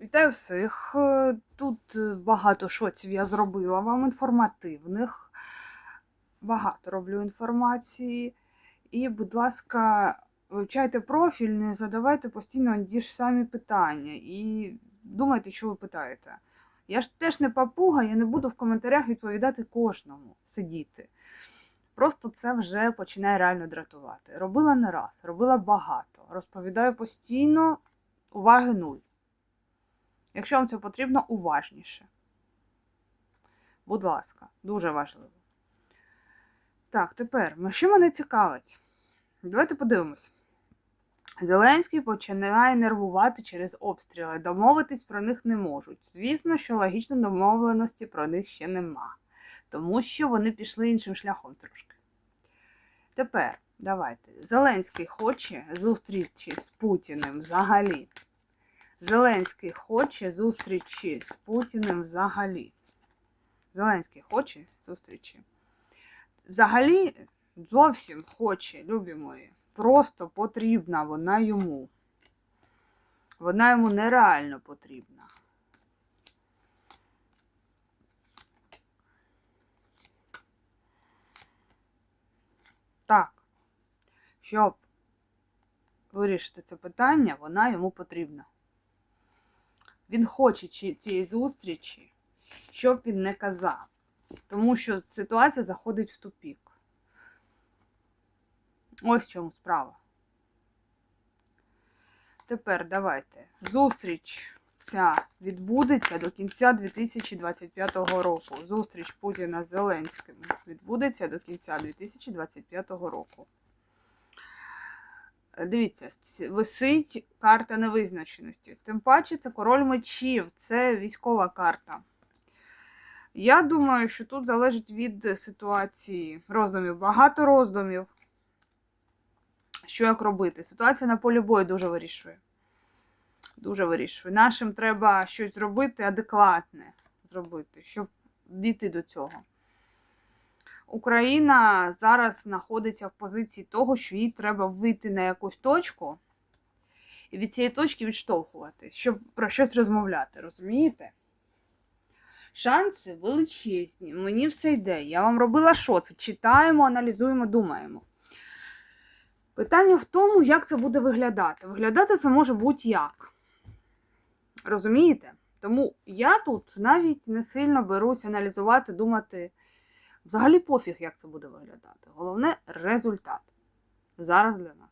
Вітаю всіх. Е, Тут е, багато шоців я зробила вам інформативних. Багато роблю інформації. І, будь ласка, вивчайте профіль, не задавайте постійно ті ж самі питання і думайте, що ви питаєте. Я ж теж не папуга, я не буду в коментарях відповідати кожному сидіти. Просто це вже починає реально дратувати. Робила не раз, робила багато. Розповідаю постійно, уваги нуль. Якщо вам це потрібно, уважніше. Будь ласка, дуже важливо. Так, тепер, ну, що мене цікавить? Давайте подивимось. Зеленський починає нервувати через обстріли. Домовитись про них не можуть. Звісно, що логічно домовленості про них ще нема. Тому що вони пішли іншим шляхом трошки. Тепер, давайте. Зеленський хоче зустрічі з Путіним взагалі. Зеленський хоче зустрічі з Путіним взагалі. Зеленський хоче зустрічі. Взагалі, зовсім хоче, любі мої. Просто потрібна вона йому. Вона йому нереально потрібна. Так, щоб вирішити це питання, вона йому потрібна. Він хоче цієї зустрічі, щоб він не казав. Тому що ситуація заходить в тупік. Ось в чому справа. Tепер давайте. Зустріч ця відбудеться до кінця 2025 року. Зустріч Путіна з Зеленським відбудеться до кінця 2025 року. Дивіться, висить карта невизначеності. Тим паче це король мечів, це військова карта. Я думаю, що тут залежить від ситуації роздумів. Багато роздумів. Що як робити? Ситуація на полі бою дуже вирішує. Дуже вирішує. Нашим треба щось зробити адекватне зробити, щоб дійти до цього. Україна зараз знаходиться в позиції того, що їй треба вийти на якусь точку і від цієї точки відштовхувати, щоб про щось розмовляти, розумієте? Шанси величезні. Мені все йде. Я вам робила що? Це читаємо, аналізуємо, думаємо. Питання в тому, як це буде виглядати. Виглядати це може будь-як. Розумієте? Тому я тут навіть не сильно берусь аналізувати, думати. Взагалі пофіг, як це буде виглядати. Головне результат. Зараз для нас.